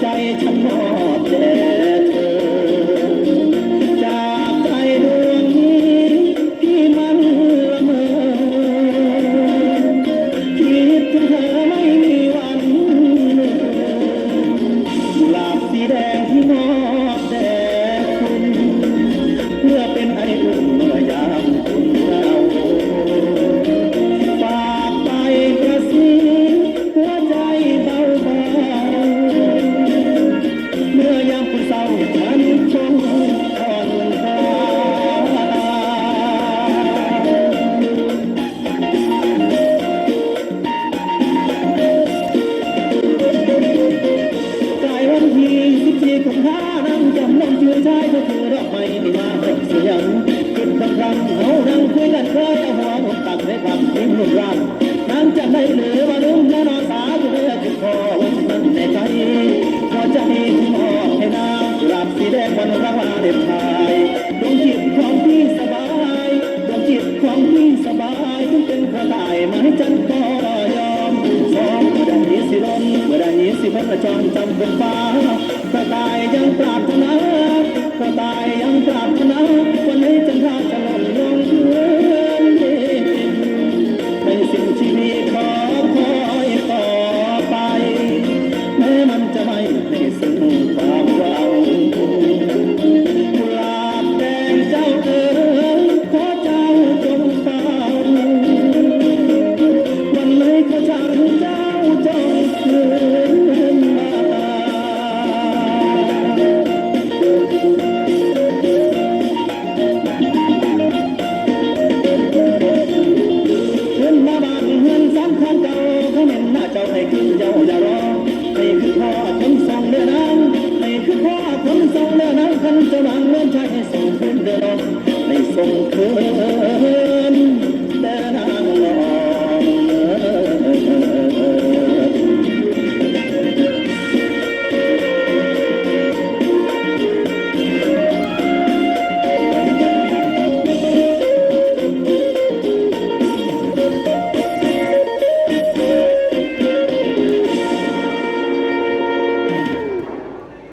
ใจฉันมอบแด่เธอ จากใจดวงนี้ที่มันละเมอคิดถึงเธอไม่มีวันหลับสีแดง นั่งจำลงชื่อชายก็คือดอกไม้ที่มาเป็นเสียงคิดบางครั้งเขานั่งคุยกันเคยเอาหัวผมตักให้คำทิ้งหุ่นร่างนั่งจะได้หรือว่าลืมแน่นอนสาวเลือกติดคอมันในใจพอใจที่มอบให้นางกุหลาบสีแดงวันรางวัลเด็ดทายดวงจิตของพี่สบายดวงจิตของพี่สบายถึงเป็นกระต่ายมาให้จันก็ย นี้สิพันจรจำบนฟ้า กระต่ายยังปรารถนา เงินสำคัญเจ้าเขาเน้นหน้าเจ้าให้ขึ้นเจ้าอย่ารอให้คือพ่อคนส่งเรือนนั้นให้คือพ่อคนส่งเรือนนั้นคนจะวางเงินใช้ให้ส่งขึ้นเรือนให้ส่งคืน